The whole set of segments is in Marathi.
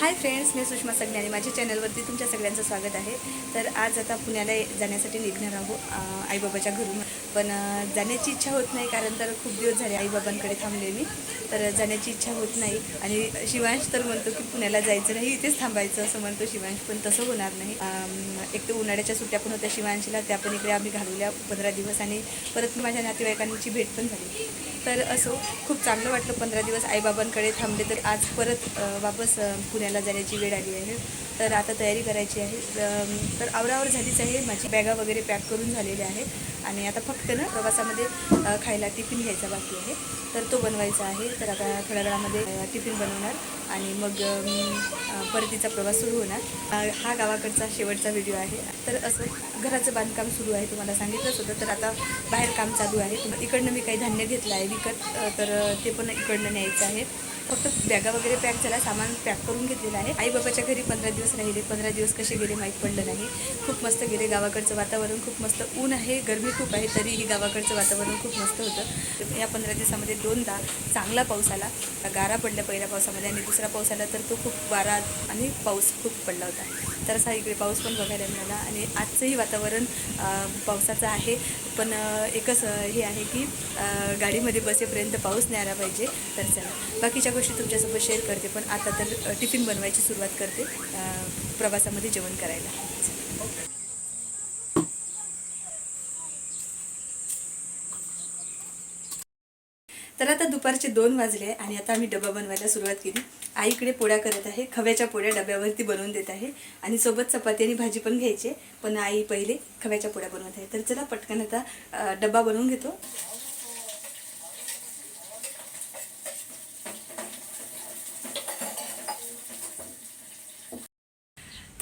हाय फ्रेंड्स मी सुषमा सगळ्यांनी माझ्या चॅनलवरती तुमच्या सगळ्यांचं स्वागत आहे. तर आज आता पुण्याला जाण्यासाठी निघणार आहोत आईबाबाच्या घरून. पण जाण्याची इच्छा होत नाही कारण तर खूप दिवस झाले आईबाबांकडे थांबले मी. तर जाण्याची इच्छा होत नाही. आणि शिवांश तर म्हणतो की पुण्याला जायचं नाही इथेच थांबायचं असं म्हणतो शिवांश. पण तसं होणार नाही. एक तर उन्हाळ्याच्या सुट्ट्या पण होत्या शिवांशला त्या पण इकडे आम्ही घालवल्या पंधरा दिवस आणि परत माझ्या नातेवाईकांची भेट पण झाली. तर असो खूप चांगलं वाटलं पंधरा दिवस आईबाबांकडे थांबले तर आज परत वापस पुण्याला जाण्याची वेळ आली आहे. तर आता तयारी करायची आहे. तर आवरावर झालीच आहे. माझी बॅगा वगैरे पॅक करून झालेल्या आहेत. आणि आता फक्त ना प्रवासामध्ये खायला टिफिन घ्यायचा बाकी आहे. तर तो बनवायचा आहे. तर आता थोड्या वेळामध्ये टिफिन बनवणार. आणि मग परतीचा प्रवास सुरू होणार. हा गावाकडचा शेवटचा व्हिडिओ आहे. तर असं घराचं बांधकाम सुरू आहे. तुम्हाला सांगितलंच होतं. तर आता बाहेर काम चालू आहे. इकडनं मी काही धान्य घेतलं आहे विकत. तर ते पण इकडनं न्यायचं आहे. फक्त बॅगा वगैरे पॅक झाला सामान पॅक करून घेतलेलं आहे. आई बाबाच्या घरी पंधरा दिवस राहिले. पंधरा दिवस कसे गेले माहीत पडलं नाही. खूप मस्त गेले गावाकडचं वातावरण. खूप मस्त ऊन आहे गरमी खूप आहे तरीही गावाकडचं वातावरण खूप मस्त होतं. या पंधरा दिवसामध्ये दोनदा चांगला पाऊस आला. गारा पडल्या पहिल्या पावसामध्ये आणि दुसरा पाऊस आला तर तो खूप वारा आणि पाऊस खूप पडला होता. तर इकडे पाऊस पण बघायला मिळाला आणि आजचंही वातावरण पावसाचं आहे. पण एकच हे आहे की गाडीमध्ये बसेपर्यंत पाऊस नाही आला पाहिजे तर चला. बाकीच्या गोष्टी तुमच्यासोबत शेअर करते पण आता तर टिफिन बनवायची सुरुवात करते प्रवासामध्ये जेवण करायला. तर आता दुपारचे दोन वाजले आणि आता आम्ही डबा बनवायला सुरुवात केली. आईकडे पोळ्या करत आहे खव्याच्या पोळ्या डब्यावरती बनवून देत आहे आणि सोबत चपाती आणि भाजी पण घ्यायची पण आई पहिले खव्याच्या पोळ्या बनवत आहे. तर चला पटकन आता डबा बनवून घेतो.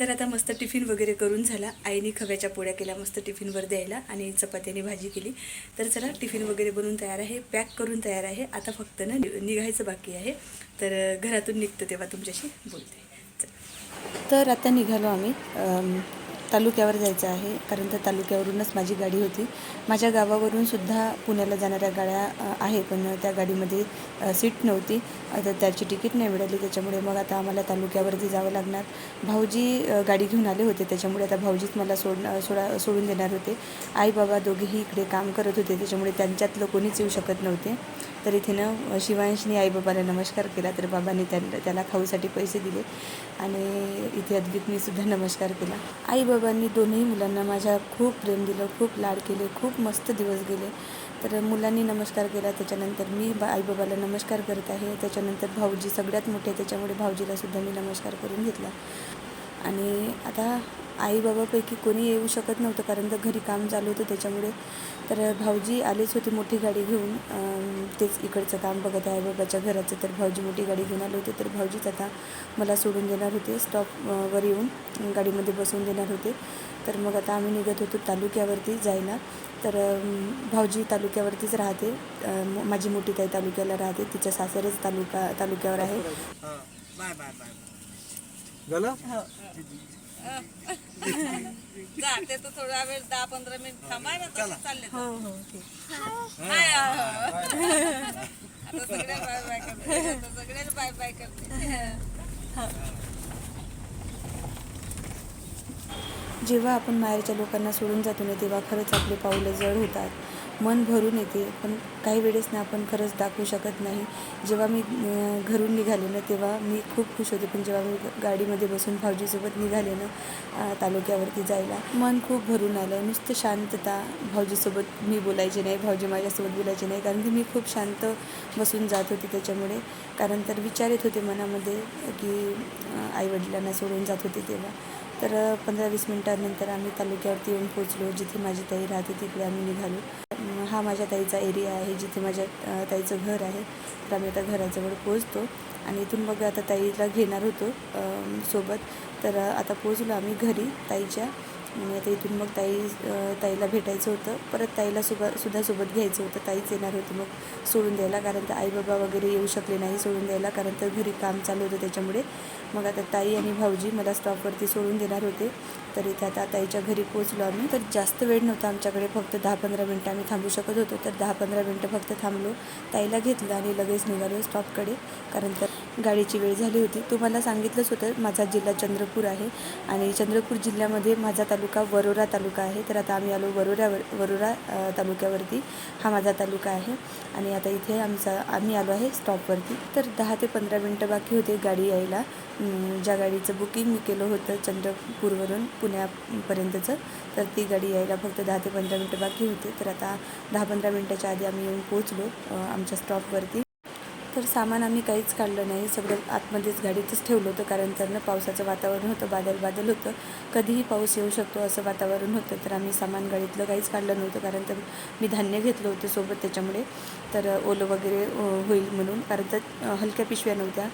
तर आता मस्त टिफिन वगैरे करून झाला. आईने खव्याच्या पोळ्या केल्या मस्त टिफिनवर द्यायला आणि चपात्याने भाजी केली. तर चला टिफिन वगैरे बनवून तयार आहे पॅक करून तयार आहे. आता फक्त ना नि- निघायचं बाकी आहे. तर घरातून निघतं तेव्हा तुमच्याशी बोलते. तर आता निघालो आम्ही तालुक्यावर जायचं आहे. कारण तर तालुक्यावरूनच माझी गाडी होती. माझ्या गावावरून सुद्धा पुण्याला जाणाऱ्या गाड्या आहे. पण त्या गाडीमध्ये सीट नव्हती. आता त्याची तिकीट नाही मिळाली. त्याच्यामुळे मग आता आम्हाला तालुक्यावरती जावं लागणार. भाऊजी गाडी घेऊन आले होते. त्याच्यामुळे आता भाऊजीच मला सोड सोडा सोडून देणार होते. आई बाबा दोघेही इकडे काम करत होते. त्याच्यामुळे त्यांच्यातलं कोणीच येऊ शकत नव्हते. तर इथे ना शिवांशनी आईबाबाला नमस्कार केला तर बाबांनी त्यांना त्याला खाऊसाठी पैसे दिले. आणि इथे अद्वितनी सुद्धा नमस्कार केला. आईबाबांनी दोन्ही मुलांना माझ्या खूप प्रेम दिलं खूप लाड केले खूप मस्त दिवस गेले. तर मुलांनी नमस्कार केला त्याच्यानंतर मी बा आईबाबाला नमस्कार करत आहे. त्याच्यानंतर भाऊजी सगळ्यात मोठे त्याच्यामुळे भाऊजीला सुद्धा मी नमस्कार करून घेतला. आणि आता आई बाबापैकी कोणी येऊ शकत नव्हतं कारण तर घरी काम चालू होतं त्याच्यामुळे. तर भाऊजी आलेच होते मोठी गाडी घेऊन. तेच इकडचं काम बघत आहे बाबाच्या घराचं. तर भाऊजी मोठी गाडी घेऊन आले होते. तर भाऊजीच आता मला सोडून देणार होते. स्टॉपवर येऊन गाडीमध्ये बसवून देणार होते. तर मग आता आम्ही निघत होतो तालुक्यावरती जायला. तर भाऊजी तालुक्यावरतीच राहते. माझी मोठी ताई तालुक्याला राहते. तिच्या सासरच तालुका तालुक्यावर आहे. Bye bye bye. झालं? जाते तर थोडा वेळ दहा पंधरा मिनिट थांबाय ना तसं चालले हो हो ठीक. हाय, आता सगळे बाय बाय करते. आता सगळे बाय बाय करते. जेव्हा आपण माहेरच्या लोकांना सोडून जातो ना तेव्हा खरंच आपले पाऊलं जड होतात. मन भरून येते पण काही वेळेस ना आपण खरंच दाखवू शकत नाही. जेव्हा मी घरून निघाले ना तेव्हा मी खूप खुश होते. पण जेव्हा मी गाडीमध्ये बसून भाऊजीसोबत निघाले ना तालुक्यावरती जायला मन खूप भरून आलं. नुसतं शांतता भाऊजीसोबत मी बोलायचे नाही भाऊजी माझ्यासोबत बोलायचे नाही कारण की मी खूप शांत बसून जात होते त्याच्यामुळे. कारण तर विचार येत होते मनामध्ये की आईवडिलांना सोडून जात होते तेव्हा. तर पंधरा वीस मिनटानंतर आम्ही तालुक्यावरती येऊन पोचलो जिथे माझी ताई राहते तिकडे आम्ही निघालो. हा माझ्या ताईचा एरिया आहे जिथे माझ्या ताईचं घर आहे. तर आम्ही आता घराजवळ पोचतो आणि इथून मग आता ताईला घेणार होतो सोबत. तर आता पोचलो आम्ही घरी ताईच्या. आणि आता इथून मग ताई ताईला भेटायचं होतं. परत ताईला सुबा सुद्धा सोबत घ्यायचं होतं. ताईच येणार होती मग सोडून द्यायला कारण तर आई बाबा वगैरे येऊ शकले नाही सोडून द्यायला कारण तर घरी काम चालू होतं त्याच्यामुळे. मग आता ताई आणि भाऊजी मला स्टॉपवरती सोडून देणार होते. तर इथे आता ताईच्या घरी पोचलो आम्ही. तर जास्त वेळ नव्हता आमच्याकडे फक्त दहा पंधरा मिनटं आम्ही थांबू शकत होतो. तर दहा पंधरा मिनटं फक्त थांबलो. ताईला घेतलं आणि लगेच निघालो स्टॉपकडे कारण तर गाडीची वेळ झाली होती. तुम्हाला सांगितलंच होतं माझा जिल्हा चंद्रपूर आहे आणि चंद्रपूर जिल्ह्यामध्ये माझा तालुका वरोरा तालुका आहे. तर आता आम्ही आलो वरोऱ्यावर वरोरा तालुक्यावरती. हा माझा तालुका आहे आणि आता इथे आमचा आम्ही आलो आहे स्टॉपवरती. तर दहा ते पंधरा मिनटं बाकी होते गाडी यायला. ज्या गाडीचं बुकिंग मी केलं होतं चंद्रपूरवरून पुण्यापर्यंतचं तर ती गाडी यायला फक्त दहा ते पंधरा मिनटं बाकी होते. तर आता दहा पंधरा मिनटाच्या आधी आम्ही येऊन पोहोचलो आमच्या स्टॉपवरती. तर सामान आम्ही काहीच काढलं नाही. सगळं आतमध्येच गाडीतच ठेवलं होतं कारण त्यांना पावसाचं वातावरण होतं बादल बादल होतं. कधीही पाऊस येऊ शकतो असं वातावरण होतं तर आम्ही सामान गाडीतलं काहीच काढलं नव्हतं कारण तर मी धान्य घेतलं होतं सोबत त्याच्यामुळे. तर ओलं वगैरे होईल म्हणून. कारण तर हलक्या पिशव्या नव्हत्या.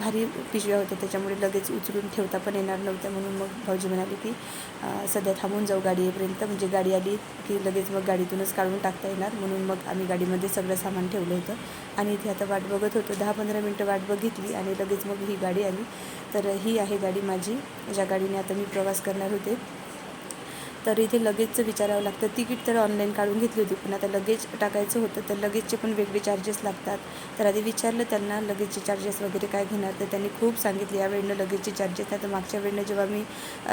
भारी पिशव्या होत्या त्याच्यामुळे लगेच उचलून ठेवता पण येणार नव्हत्या म्हणून मग भाऊजी म्हणाले की सध्या थांबून जाऊ गाडी येईपर्यंत म्हणजे गाडी आली की लगेच मग गाडीतूनच काढून टाकता येणार म्हणून मग आम्ही गाडीमध्ये सगळं सामान ठेवलं होतं. आणि इथे आता वाट बघत होतो. दहा पंधरा मिनटं वाट बघितली आणि लगेच मग ही गाडी आली. तर ही आहे गाडी माझी. ज्या गाडीने आता मी प्रवास करणार होते. तर इथे लगेजचं विचारावं लागतं. तिकीट तर ऑनलाईन काढून घेतली होती पण आता लगेज टाकायचं होतं. तर लगेजचे पण वेगळे चार्जेस लागतात. तर आधी विचारलं त्यांना लगेजचे चार्जेस वगैरे काय घेणार. तर त्यांनी खूप सांगितले. या वेळेनं लगेजचे चार्जेस तर मागच्या वेळेनं जेव्हा मी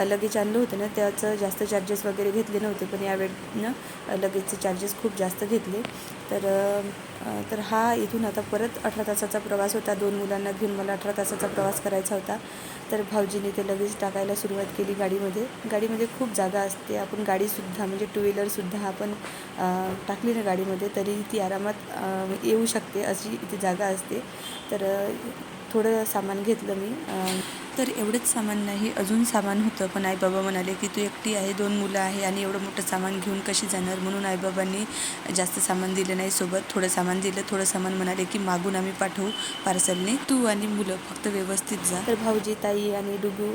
लगेज आणलं होतं ना त्याचं जास्त चार्जेस वगैरे घेतले नव्हते. पण या वेळेनं लगेजचे चार्जेस खूप जास्त घेतले. तर तर हा इथून आता परत अठरा तासाचा प्रवास होता. दोन मुलांना घेऊन मला अठरा तासाचा प्रवास करायचा होता. तर भाऊजीने ते लगेच टाकायला सुरुवात केली गाडीमध्ये. गाडीमध्ये खूप जागा असते. आपण गाडीसुद्धा म्हणजे टू व्हीलरसुद्धा आपण टाकली ना गाडीमध्ये तरी ती आरामात येऊ शकते अशी इथे जागा असते. तर थोडं सामान घेतलं मी. तर एवढंच सामान नाही अजून सामान होतं. पण आईबाबा म्हणाले की तू एकटी आहे दोन मुलं आहे आणि एवढं मोठं सामान घेऊन कशी जाणार? म्हणून आईबाबांनी जास्त सामान दिलं नाही सोबत. थोडं सामान दिलं थोडं सामान म्हणाले की मागून आम्ही पाठवू पार्सलने. तू आणि मुलं फक्त व्यवस्थित जा. तर भाऊजी ताई आणि डुगू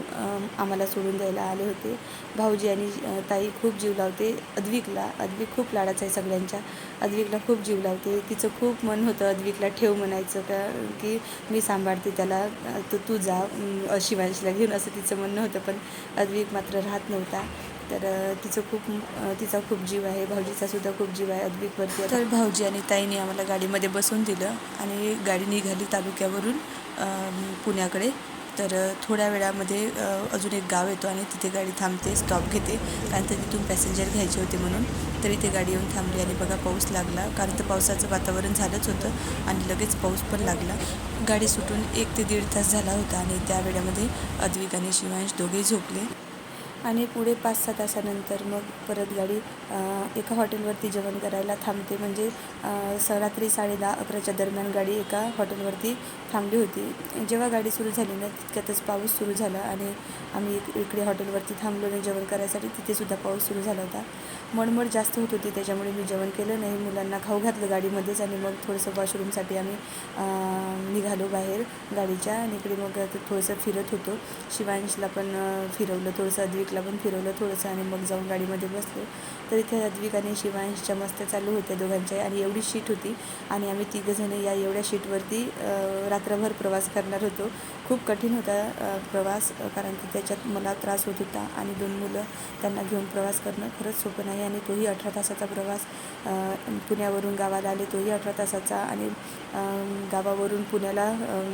आम्हाला सोडून द्यायला आले होते. भाऊजी आणि ताई खूप जीव लावते. अद्विकला अद्विक खूप लाडाचा आहे सगळ्यांच्या. अद्विकला खूप जीव लावते. तिचं खूप मन होतं अद्विकला ठेव म्हणायचं का की मी सांभाळते त्याला. तर तू जा. अशी शिवांशीला घेऊन असं तिचं म्हणणं होतं पण अद्विक मात्र राहत नव्हता. तर तिचं खूप तिचा खूप जीव आहे भाऊजीचा सुद्धा खूप जीव आहे अद्विकवरती तर भाऊजी आणि ताईने आम्हाला गाडीमध्ये बसवून दिलं आणि गाडी निघाली तालुक्यावरून पुण्याकडे. तर थोड्या वेळामध्ये अजून एक गाव येतो आणि तिथे गाडी थांबते स्टॉप घेते. कारण तर तिथून पॅसेंजर घ्यायचे होते म्हणून. तर इथे गाडी येऊन थांबली आणि बघा पाऊस लागला. कारण तर पावसाचं वातावरण झालंच होतं आणि लगेच पाऊस पण लागला. गाडी सुटून एक ते दीड तास झाला होता आणि त्या वेळामध्ये अद्विक आणि शिवांश दोघेही झोपले. आणि पुढे पाच सहा तासानंतर मग परत गाडी एका हॉटेलवरती जेवण करायला थांबते. म्हणजे स रात्री साडे दहा अकराच्या दरम्यान गाडी एका हॉटेलवरती थांबली होती. जेव्हा गाडी सुरू झाली ना तितक्यातच पाऊस सुरू झाला आणि आम्ही इकडे हॉटेलवरती थांबलो नाही जेवण करायसाठी तिथेसुद्धा पाऊस सुरू झाला होता. मळमळ जास्त होत होती त्याच्यामुळे मी जेवण केलं नाही. मुलांना खाऊ घातलं गाडीमध्येच आणि मग थोडंसं वॉशरूमसाठी आम्ही निघालो बाहेर गाडीच्या आणि इकडे मग ते थोडंसं फिरत होतो. शिवांशला पण फिरवलं थोडंसं. अद्विकला पण फिरवलं थोडंसं आणि मग जाऊन गाडीमध्ये बसलो. तर इथे अद्विक आणि शिवांशच्या मस्त चालू होत्या दोघांच्या आणि एवढी शीट होती. आणि आम्ही तिघंजणं या एवढ्या शीटवरती रात्रभर प्रवास करणार होतो. खूप कठीण होता प्रवास कारण की त्याच्यात मला त्रास होत होता आणि दोन मुलं त्यांना घेऊन प्रवास करणं खरंच सोपं नाही आणि तोही अठरा तासाचा प्रवास पुण्यावरून गावाला आले तोही अठरा तासाचा आणि गावावरून पुण्याला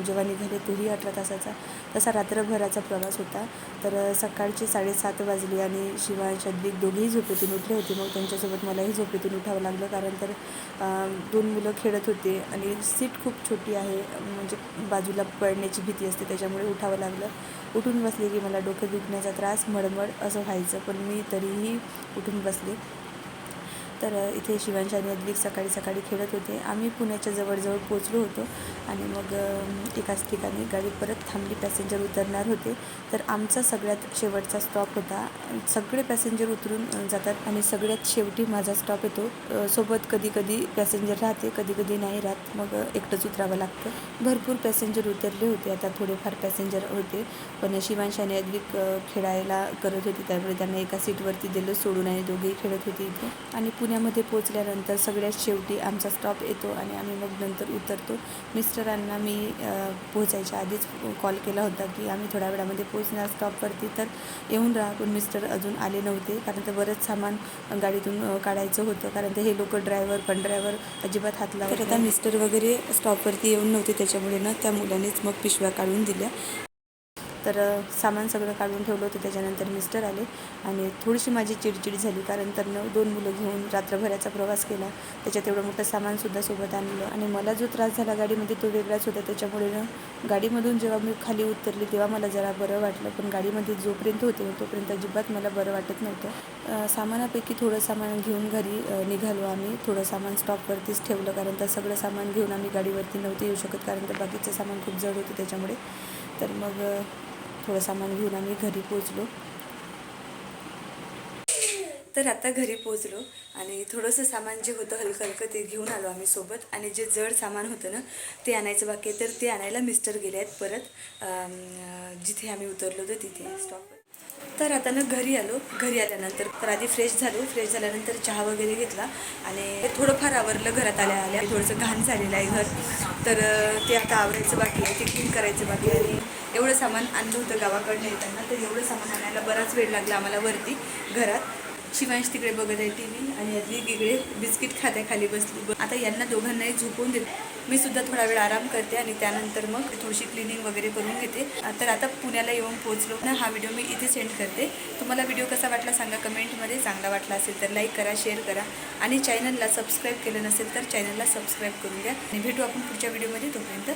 जेव्हा निघाले तोही अठरा तासाचा. तसा रात्रभराचा प्रवास होता. तर सकाळचे साडेसात सात वाजली आणि शिवांश अद्विक दोघेही झोपेतून उठले होते. मग त्यांच्यासोबत मलाही झोपेतून उठावं लागलं कारण तर दोन मुलं खेळत होते आणि सीट खूप छोटी आहे म्हणजे बाजूला पडण्याची भीती असते त्याच्यामुळे उठावं लागलं. उठून बसले की मला डोकं दुखण्याचा त्रास मळमळ असं व्हायचं पण मी तरीही उठून बसले. तर इथे शिवांश आणि अद्विक सकाळी सकाळी खेळत होते. आम्ही पुण्याच्या जवळजवळ पोचलो होतो आणि मग एकाच ठिकाणी गाडी परत थांबली. पॅसेंजर उतरणार होते. तर आमचा सगळ्यात शेवटचा स्टॉप होता. सगळे पॅसेंजर उतरून जातात आणि सगळ्यात शेवटी माझा स्टॉप येतो. सोबत कधी कधी पॅसेंजर राहते कधी कधी नाही राहत. मग एकटंच उतरावं लागतं. भरपूर पॅसेंजर उतरले होते. आता थोडेफार पॅसेंजर होते. पण शिवांश आणि अद्विक खेळायला करत होते. त्यामुळे त्यांना एका सीटवरती दिलं सोडून आणि दोघेही खेळत होते इथे. आणि पुण्यामध्ये पोचल्यानंतर सगळ्यात शेवटी आमचा स्टॉप येतो आणि आम्ही मग नंतर उतरतो. मिस्टरांना मी पोहोचायच्या आधीच कॉल केला होता की आम्ही थोड्या वेळामध्ये पोहोचणार स्टॉपवरती तर येऊन राहा पण मिस्टर अजून आले नव्हते. कारण ते बरंच सामान गाडीतून काढायचं होतं. कारण ते हे लोक ड्रायव्हर पण ड्रायव्हर अजिबात हात लावत तर आता मिस्टर वगैरे स्टॉपवरती येऊन नव्हते त्याच्यामुळे ना त्या मुलानेच मग पिशव्या काढून दिल्या. तर सामान सगळं काढून ठेवलं होतं. त्याच्यानंतर मिस्टर आले आणि थोडीशी माझी चिडचिड झाली. कारण तर न दोन मुलं घेऊन रात्रभराचा प्रवास केला. त्याच्यात एवढं मोठं सामानसुद्धा सोबत आणलं. आणि मला जो त्रास झाला गाडीमध्ये तो वेगळाच होता. त्याच्यामुळे ना गाडीमधून जेव्हा मी खाली उतरली तेव्हा मला जरा बरं वाटलं. पण गाडीमध्ये जोपर्यंत होते तोपर्यंत अजिबात मला बरं वाटत नव्हतं. सामानापैकी थोडं सामान घेऊन घरी निघालो आम्ही. थोडं सामान स्टॉपवरतीच ठेवलं. कारण तर सगळं सामान घेऊन आम्ही गाडीवरती नव्हते येऊ शकत. कारण तर बाकीचं सामान खूप जड होतं त्याच्यामुळे. तर मग थोडं सामान घेऊन आम्ही घरी पोचलो तर आता घरी पोचलो आणि थोडंसं सामान जे होतं हलकं हलकं ते घेऊन आलो आम्ही सोबत. आणि जे जड सामान होतं ना ते आणायचं बाकी आहे. तर ते आणायला मिस्टर गेले आहेत परत. जिथे आम्ही उतरलो होतो तिथे. स्टॉपवर तर आता ना घरी आलो. घरी आल्यानंतर तर आधी फ्रेश झालो. फ्रेश झाल्यानंतर चहा वगैरे घेतला आणि थोडंफार आवरलं. घरात आल्या आल्या थोडंसं घाण झालेलं आहे घर. तर ते आता आवरायचं बाकी आहे. ते क्लीन करायचं बाकी आहे. आणि एवढं सामान आणलं होतं गावाकडनं येताना. तर एवढं सामान आणायला बराच वेळ लागला आम्हाला वरती घरात. शिवांश तिकडे बघत आहे टी व्ही आणि आधी इकडे बिस्किट खात्याखाली बसली. आता यांना दोघांनाही झोपून देते मी सुद्धा थोडा वेळ आराम करते आणि त्यानंतर मग थोडीशी क्लिनिंग वगैरे करून घेते. तर आता पुण्याला येऊन पोहोचलो. ना हा व्हिडिओ मी इथे सेंड करते. तुम्हाला व्हिडिओ कसा वाटला सांगा कमेंटमध्ये. चांगला वाटला असेल तर लाईक करा शेअर करा आणि चॅनलला सबस्क्राईब केलं नसेल तर चॅनलला सबस्क्राईब करून द्या आणि भेटू आपण पुढच्या व्हिडिओमध्ये तोपर्यंत